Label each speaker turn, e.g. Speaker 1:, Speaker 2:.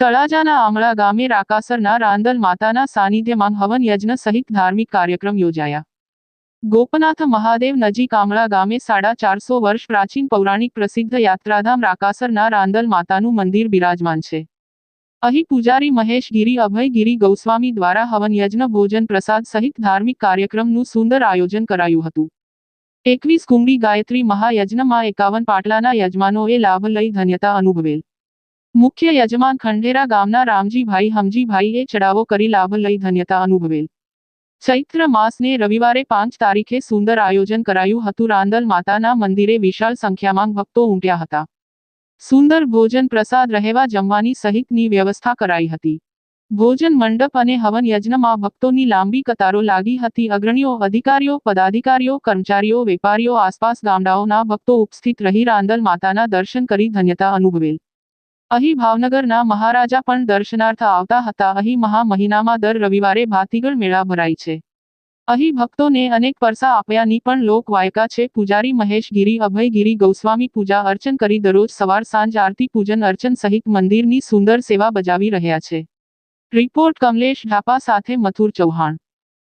Speaker 1: તળાજાના આમળા ગામે રાકાસરના રાંદલ માતાના સાનિધ્યમાં હવન યજ્ઞ સહિત ધાર્મિક કાર્યક્રમ યોજાયા. ગોપનાથ મહાદેવ નજીક આમળા ગામે સાડા ચારસો વર્ષ પ્રાચીન પૌરાણિક પ્રસિદ્ધ યાત્રાધામ રાકાસરના રાંદલ માતાનું મંદિર બિરાજમાન છે. અહીં પૂજારી મહેશ ગિરી, અભય ગિરી ગૌસ્વામી દ્વારા હવન યજ્ઞ ભોજન પ્રસાદ સહિત ધાર્મિક કાર્યક્રમનું સુંદર આયોજન કરાયું હતું. એકવીસ કુંડી ગાયત્રી મહાયજ્ઞમાં એકાવન પાટલાના યજમાનોએ લાભ લઈ ધન્યતા અનુભવેલ. મુખ્ય યજમાન ખંડેરા ગામના રામજીભાઈ હમજીભાઈએ ચડાવો કરી લાભ લઈ ધન્યતા અનુભવેલ. ચૈત્ર માસને રવિવારે પાંચ તારીખે સુંદર આયોજન કરાયું હતું. રાંદલ માતાના મંદિરે વિશાળ સંખ્યામાં ભક્તો ઉમટ્યા હતા. સુંદર ભોજન પ્રસાદ રહેવા જમવાની સહિતની વ્યવસ્થા કરાઈ હતી. ભોજન મંડપ અને હવન યજ્ઞમાં ભક્તોની લાંબી કતારો લાગી હતી. અગ્રણીઓ, અધિકારીઓ, પદાધિકારીઓ, કર્મચારીઓ, વેપારીઓ, આસપાસ ગામડાઓના ભક્તો ઉપસ્થિત રહી રાંદલ માતાના દર્શન કરી ધન્યતા અનુભવેલ. અહીં ભાવનગરના મહારાજા પણ દર્શનાર્થ આવતા હતા. અહીં મહા મહિનામાં દર રવિવારે ભાતીગળ મેળા ભરાય છે. અહીં ભક્તોને અનેક પરસા આપ્યાની પણ લોક વાયકા છે. પૂજારી મહેશગીરી અભયગીરી ગૌસ્વામી પૂજા અર્ચન કરી દરરોજ સવાર સાંજ આરતી પૂજન અર્ચન સહિત મંદિરની સુંદર સેવા બજાવી રહ્યા છે. રિપોર્ટ કમલેશ ઢાપા સાથે મથુર ચૌહાણ.